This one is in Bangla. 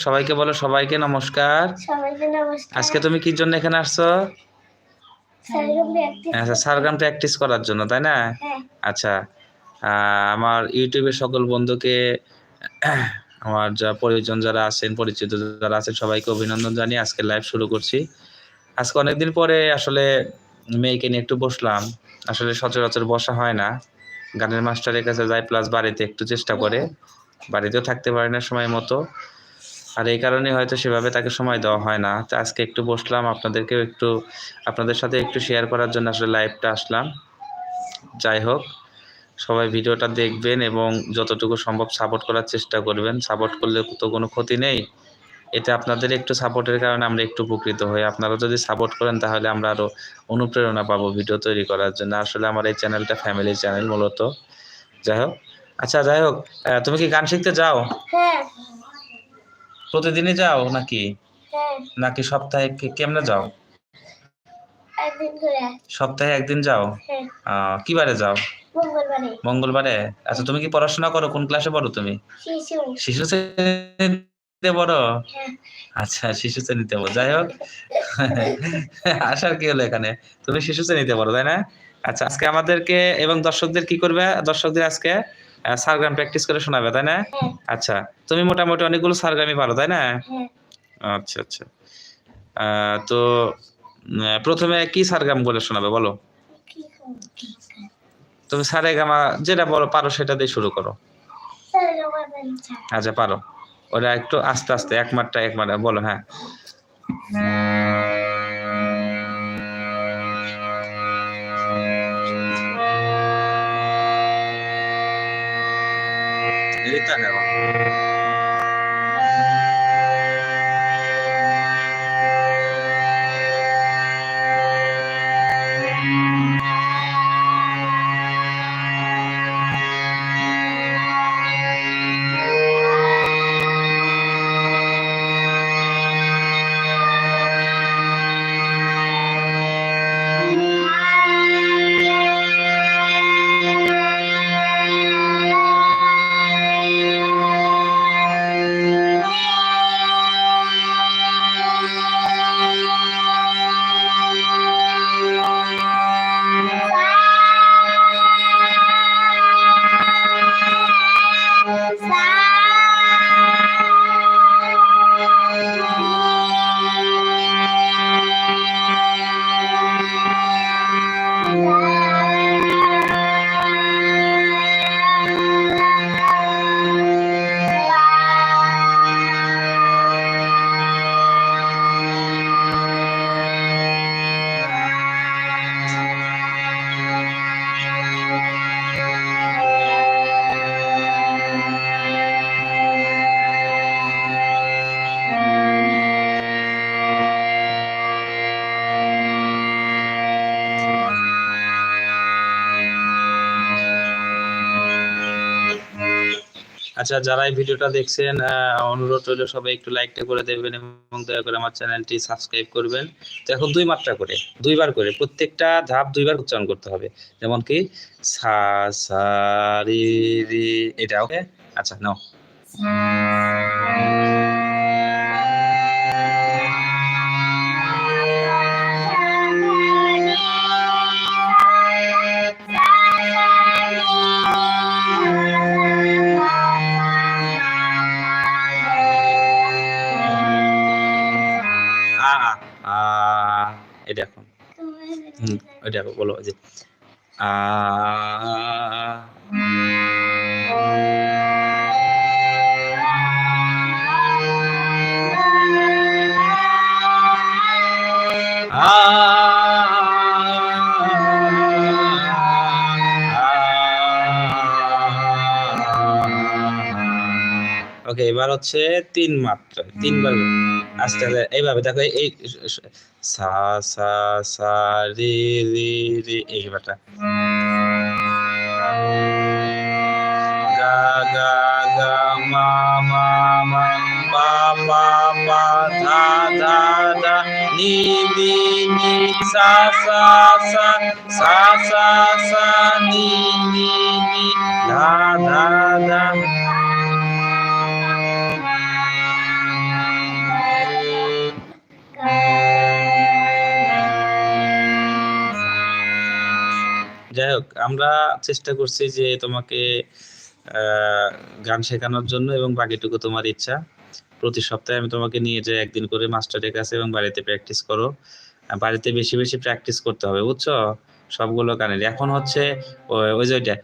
সবাইকে বলো সবাইকে নমস্কার। সবাইকে নমস্কার। আজকে তুমি কি জন্য এখানে আসছো? আচ্ছা সারগাম প্র্যাকটিস করার জন্য তাই না? হ্যাঁ। আচ্ছা আমার ইউটিউবের সকল বন্ধুকে আমার যা পরিজন যারা আছেন পরিচিত যারা আছেন সবাইকে অভিনন্দন জানিয়ে আজকে লাইভ শুরু করছি। আজকে অনেকদিন পরে আসলে মেয়েকে নিয়ে একটু বসলাম। আসলে সচরাচর বসা হয় না। গানের মাস্টারের কাছে যাই প্লাস বাড়িতে একটু চেষ্টা করে। বাড়িতেও থাকতে পারে না সময় মতো। আর এই কারণে হয়তো সেভাবে তাকে সময় দেওয়া হয় না। তো আজকে একটু বসলাম, আপনাদেরকেও একটু, আপনাদের সাথে একটু শেয়ার করার জন্য আসলে লাইভটা আসলাম। যাই হোক, সবাই ভিডিওটা দেখবেন এবং যতটুকু সম্ভব সাপোর্ট করার চেষ্টা করবেন। সাপোর্ট করলে তো কোনো ক্ষতি নেই। এতে আপনাদের একটু সাপোর্টের কারণে আমরা একটু উপকৃত হই। আপনারা যদি সাপোর্ট করেন তাহলে আমরা আরও অনুপ্রেরণা পাবো ভিডিও তৈরি করার জন্য। আসলে আমার এই চ্যানেলটা ফ্যামিলি চ্যানেল মূলত। যাই হোক আচ্ছা যাই হোক তুমি কি গান শিখতে যাও? হ্যাঁ। প্রতিদিনই যাও নাকি? হ্যাঁ। নাকি সপ্তাহে কেমনে যাও? সপ্তাহে একদিন যাও? হ্যাঁ। কি বারে যাও? মঙ্গলবারে। আচ্ছা তুমি কি পড়াশোনা করো? কোন ক্লাসে পড়ো তুমি? শিশু শ্রেণীতে পড়ো? হ্যাঁ। আচ্ছা শিশু শ্রেণীতে পড়ো। যাই হোক। আসার কি হলো এখানে? তুমি শিশু শ্রেণীতে পড়ো তাই না? আচ্ছা আজকে আমাদেরকে এবং দর্শকদের কি করবে? দর্শকদের আজকে সারগ্রাম প্র্যাকটিস করে শোনাবে তাই না? হ্যাঁ। আচ্ছা তুমি মোটামুটি অনেকগুলো সারগ্রামই পারো তাই না? হ্যাঁ। আচ্ছা আচ্ছা। তো প্রথমে কি সারগ্রাম বলে শোনাবে বলো? তুমি সারে গামা যেটা বলো পারো সেটা দিয়ে শুরু করো। আচ্ছা পারো। ওটা একটু আস্তে আস্তে এক মাত্রা এক মাত্রা বলো হ্যাঁ। 出たの আচ্ছা যারা এই ভিডিওটা দেখছেন অনুরোধ রইল সবাই একটু লাইকটা করে দেবেন এবং দয়া করে আমার চ্যানেলটি সাবস্ক্রাইব করবেন। তো এখন দুই মাত্রা করে, দুইবার করে, প্রত্যেকটা ধাপ দুইবার উচ্চারণ করতে হবে। যেমন কি, সা সা, রি রি, এটা, ওকে? আচ্ছা নাও। এটা এখন হুম এখন বলো ওই যে আ ওকে এবার হচ্ছে তিন মাত্রা তিনবার আস্তে আস্তে এইভাবে দেখো এই সা সা সা রি রি রি এইবারটা গা গা গা মা মা মা পা পা পা ধা ধা ধা নি নি নি সা সা সা সা সা সা নি নি নি ধা ধা ধা যাই হোক, আমরা চেষ্টা করছি যে তোমাকে গান শেখানোর জন্য এবং বাকিটুকু তোমার ইচ্ছা। প্রতি সপ্তাহে আমি তোমাকে নিয়ে যাই, একদিন করে মাস্টারের কাছে এবং বাড়িতে প্র্যাকটিস করো। বাড়িতে বেশি বেশি প্র্যাকটিস করতে হবে, বুঝছ? সবগুলো গানের এখন হচ্ছে ওই- যে